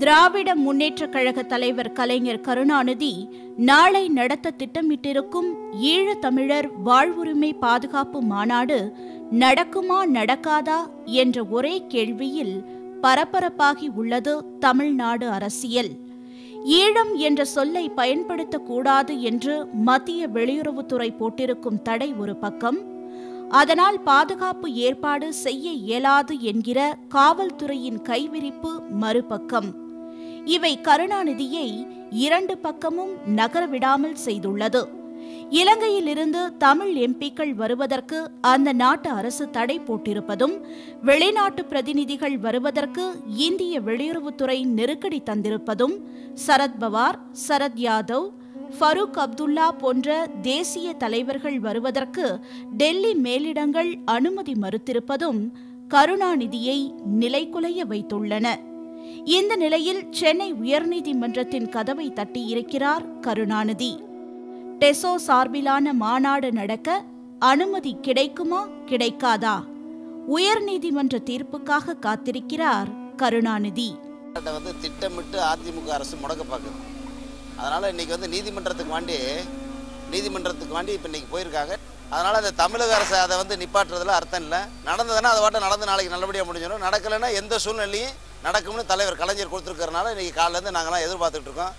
திராவிட முன்னேற்றக் கழக தலைவர் கலைஞர் கருணாநிதி நாளை நடத்த திட்டமிட்டிருக்கும் ஈழத்தமிழர் வாழ்வுரிமை பாதுகாப்பு மாநாடு நடக்குமா நடக்காதா என்ற ஒரே கேள்வியில் பரபரப்பாகி உள்ளது தமிழ்நாடு அரசியல். ஈழம் என்ற சொல்லை பயன்படுத்தக்கூடாது என்று மத்திய வெளியுறவுத்துறை போட்டிருக்கும் தடை ஒரு பக்கம். அதனால் பாதுகாப்பு ஏற்பாடு செய்ய இயலாது என்கிற காவல்துறையின் கைவிரிப்பு மறுபக்கம். இவை கருணாநிதியை இரண்டு பக்கமும் நகரவிடாமல் செய்துள்ளது. இலங்கையிலிருந்து தமிழ் எம்பிக்கள் வருவதற்கு அந்த நாட்டு அரசு தடை போட்டிருப்பதும் வெளிநாட்டு பிரதிநிதிகள் வருவதற்கு இந்திய வெளியுறவுத்துறை நெருக்கடி தந்திருப்பதும் சரத்பவார் சரத் யாதவ் ஃபரூக் அப்துல்லா போன்ற தேசிய தலைவர்கள் வருவதற்கு டெல்லி மேலிடங்கள் அனுமதி மறுத்திருப்பதும் கருணாநிதியை நிலைகுலைய வைத்துள்ளன. இந்த நிலையில் சென்னை உயர்நீதிமன்றத்தின் கதவை தட்டியிருக்கிறார் கருணாநிதி. டெசோ சார்பிலான மாநாடு நடக்க அனுமதி கிடைக்குமா கிடைக்காதா? உயர்நீதிமன்ற தீர்ப்புக்காக காத்திருக்கிறார் கருணாநிதி. அதை வந்து திட்டமிட்டு அதிமுக அரசு முடக்க பார்க்குது. அதனால் இன்னைக்கு வந்து நீதிமன்றத்துக்கு வாண்டி நீதிமன்றத்துக்கு வாண்டி இப்போ இன்னைக்கு போயிருக்காங்க. அதனால் அந்த தமிழக அரசு அதை வந்து நிப்பாட்டுறதுல அர்த்தம் இல்லை. நடந்ததுன்னா அதை வாட்ட நடந்து நாளைக்கு நல்லபடியாக முடிஞ்சிடும். நடக்கலைன்னா எந்த சூழ்நிலையும் நடக்கும்னு தலைவர் கலைஞர் கொடுத்துருக்கறனால இன்றைக்கி காலிலேருந்து நாங்களாம் எதிர்பார்த்துட்ருக்கோம்